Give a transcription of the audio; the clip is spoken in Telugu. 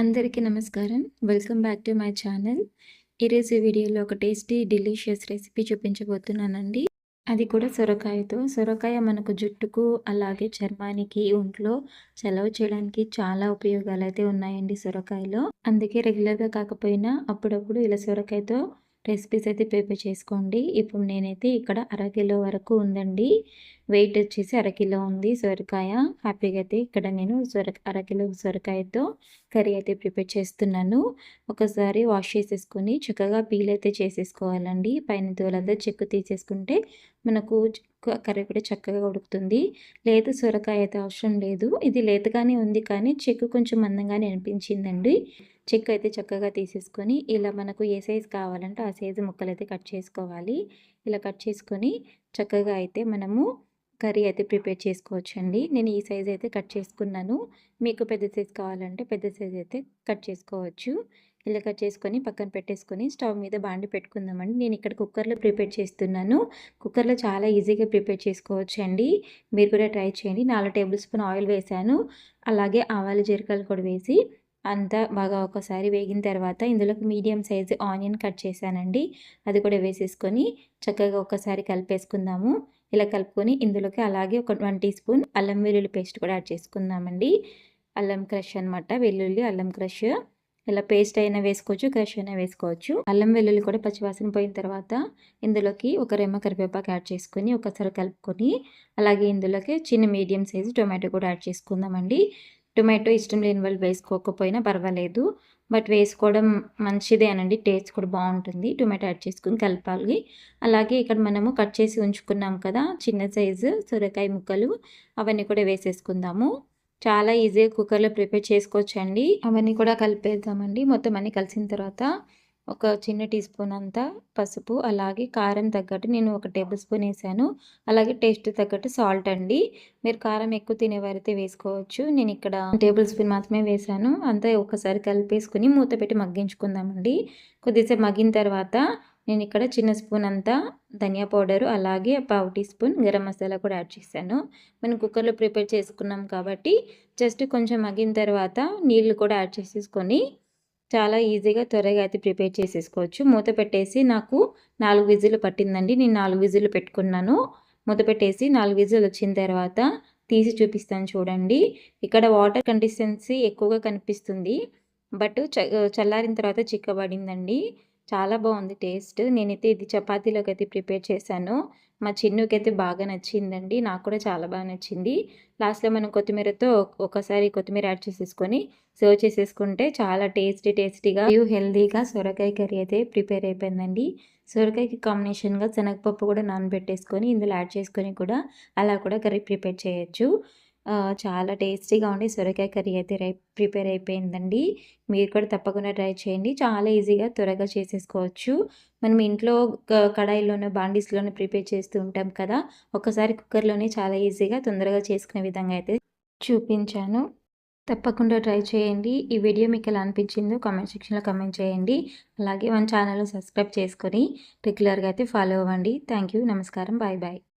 అందరికీ నమస్కారం. Welcome back to my channel ఈరోజు వీడియోలో ఒక టేస్టీ డెలిషియస్ రెసిపీ చూపించబోతున్నానండి. అది కూడా సొరకాయతో. సొరకాయ మనకు జుట్టుకు అలాగే చర్మానికి ఒంట్లో చలవ చేయడానికి చాలా ఉపయోగాలు అయితే ఉన్నాయండి సొరకాయలో. అందుకే రెగ్యులర్గా కాకపోయినా అప్పుడప్పుడు ఇలా సొరకాయతో రెసిపీస్ అయితే ప్రిపేర్ చేసుకోండి. ఇప్పుడు నేనైతే ఇక్కడ అరకిలో వరకు ఉందండి. వెయిట్ వచ్చేసి అరకిలో ఉంది సొరకాయ. హ్యాపీగా అయితే ఇక్కడ నేను సొర అరకిలో సొరకాయతో కర్రీ అయితే ప్రిపేర్ చేస్తున్నాను. ఒకసారి వాష్ చేసేసుకొని చక్కగా పీల్ అయితే చేసేసుకోవాలండి. పైన తోలంతా చెక్కు తీసేసుకుంటే మనకు కర్రీ కూడా చక్కగా ఉడుకుతుంది. లేదు సొరకాయ అయితే అవసరం లేదు. ఇది లేతగానే ఉంది కానీ చెక్కు కొంచెం మందంగానే అనిపించిందండి. చెక్కు అయితే చక్కగా తీసేసుకొని ఇలా మనకు ఏ సైజు కావాలంటే ఆ సైజు ముక్కలు అయితే కట్ చేసుకోవాలి. ఇలా కట్ చేసుకొని చక్కగా అయితే మనము కర్రీ అయితే ప్రిపేర్ చేసుకోవచ్చండి. నేను ఈ సైజ్ అయితే కట్ చేసుకున్నాను. మీకు పెద్ద సైజ్ కావాలంటే పెద్ద సైజ్ అయితే కట్ చేసుకోవచ్చు. ఇలా కట్ చేసుకొని పక్కన పెట్టేసుకొని స్టవ్ మీద బాండి పెట్టుకుందామండి. నేను ఇక్కడ కుక్కర్లో ప్రిపేర్ చేస్తున్నాను. కుక్కర్లో చాలా ఈజీగా ప్రిపేర్ చేసుకోవచ్చు అండి మీరు కూడా ట్రై చేయండి. నాలుగు టేబుల్ స్పూన్ ఆయిల్ వేసాను. అలాగే ఆవాలు జీరకాలు కూడా వేసి అంతా బాగా ఒకసారి వేగిన తర్వాత ఇందులోకి మీడియం సైజు ఆనియన్ కట్ చేశానండి. అది కూడా వేసేసుకొని చక్కగా ఒకసారి కలిపేసుకుందాము. ఇలా కలుపుకొని ఇందులోకి అలాగే ఒక వన్ టీ స్పూన్ అల్లం వెల్లుల్లి పేస్ట్ కూడా యాడ్ చేసుకుందామండి. అల్లం క్రష్ అనమాట వెల్లుల్లి అల్లం క్రష్. ఇలా పేస్ట్ అయినా వేసుకోవచ్చు క్రష్ అయినా వేసుకోవచ్చు. అల్లం వెల్లుల్లి కూడా పచ్చివాసన పోయిన తర్వాత ఇందులోకి ఒక రెమ్మ కరివేపాకు యాడ్ చేసుకొని ఒకసారి కలుపుకొని అలాగే ఇందులోకి చిన్న మీడియం సైజు టొమాటో కూడా యాడ్ చేసుకుందామండి. టొమాటో ఇష్టం లేని వాళ్ళు వేసుకోకపోయినా పర్వాలేదు. బట్ వేసుకోవడం మంచిదే అనండి టేస్ట్ కూడా బాగుంటుంది. టొమాటో యాడ్ చేసుకుని కలపాలి. అలాగే ఇక్కడ మనము కట్ చేసి ఉంచుకున్నాం కదా చిన్న సైజు సొరకాయ ముక్కలు అవన్నీ కూడా వేసేసుకుందాము. చాలా ఈజీగా కుక్కర్లో ప్రిపేర్ చేసుకోవచ్చండి. అవన్నీ కూడా కలిపేద్దామండి. మొత్తం అన్నీ కలిసిన తర్వాత ఒక చిన్న టీ స్పూన్ అంతా పసుపు అలాగే కారం తగ్గట్టు నేను ఒక టేబుల్ స్పూన్ వేసాను. అలాగే టేస్ట్ తగ్గట్టు సాల్ట్ అండి. మీరు కారం ఎక్కువ తినేవారైతే వేసుకోవచ్చు. నేను ఇక్కడ టేబుల్ స్పూన్ మాత్రమే వేసాను. అంతా ఒకసారి కలిపేసుకుని మూత పెట్టి మగ్గించుకుందామండి. కొద్దిసేపు మగ్గిన తర్వాత నేను ఇక్కడ చిన్న స్పూన్ అంతా ధనియా పౌడరు అలాగే పావు టీ స్పూన్ గరం మసాలా కూడా యాడ్ చేశాను. మనం కుక్కర్లో ప్రిపేర్ చేసుకున్నాం కాబట్టి జస్ట్ కొంచెం మగ్గిన తర్వాత నీళ్ళు కూడా యాడ్ చేసేసుకొని చాలా ఈజీగా త్వరగా అయితే ప్రిపేర్ చేసేసుకోవచ్చు. మూత పెట్టేసి నాకు నాలుగు విజులు పట్టిందండి. నేను నాలుగు విజిల్లు పెట్టుకున్నాను. మూత పెట్టేసి నాలుగు విజిల్ వచ్చిన తర్వాత తీసి చూపిస్తాను చూడండి. ఇక్కడ వాటర్ కన్సిస్టెన్సీ ఎక్కువగా కనిపిస్తుంది. బట్ చల్లారిన తర్వాత చిక్కబడిందండి. చాలా బాగుంది టేస్ట్. నేనైతే ఇది చపాతీలోకి అయితే ప్రిపేర్ చేశాను. మా చిన్నుకి అయితే బాగా నచ్చిందండి. నాకు కూడా చాలా బాగా నచ్చింది. లాస్ట్లో మనం కొత్తిమీరతో ఒకసారి కొత్తిమీర యాడ్ చేసేసుకొని సర్వ్ చేసేసుకుంటే చాలా టేస్టీ టేస్టీగా హెల్దీగా సొరకాయ కర్రీ అయితే ప్రిపేర్ అయిపోయిందండి. సొరకాయకి కాంబినేషన్గా శనగపప్పు కూడా నానబెట్టేసుకొని ఇందులో యాడ్ చేసుకొని కూడా అలా కూడా కర్రీ ప్రిపేర్ చేయొచ్చు. చాలా టేస్టీగా ఉండి సొరకాయ కర్రీ అయితే రై ప్రిపేర్ అయిపోయిందండి. మీరు కూడా తప్పకుండా ట్రై చేయండి. చాలా ఈజీగా త్వరగా చేసేసుకోవచ్చు. మనం ఇంట్లో కడాయిలోనే బాండీస్లోనే ప్రిపేర్ చేస్తూ ఉంటాం కదా ఒకసారి కుక్కర్లోనే చాలా ఈజీగా తొందరగా చేసుకునే విధంగా అయితే చూపించాను. తప్పకుండా ట్రై చేయండి. ఈ వీడియో మీకు ఎలా అనిపించిందో కామెంట్ సెక్షన్లో కామెంట్ చేయండి. అలాగే మన ఛానల్ సబ్స్క్రైబ్ చేసుకొని రెగ్యులర్గా అయితే ఫాలో అవ్వండి. Thank you. నమస్కారం. Bye bye.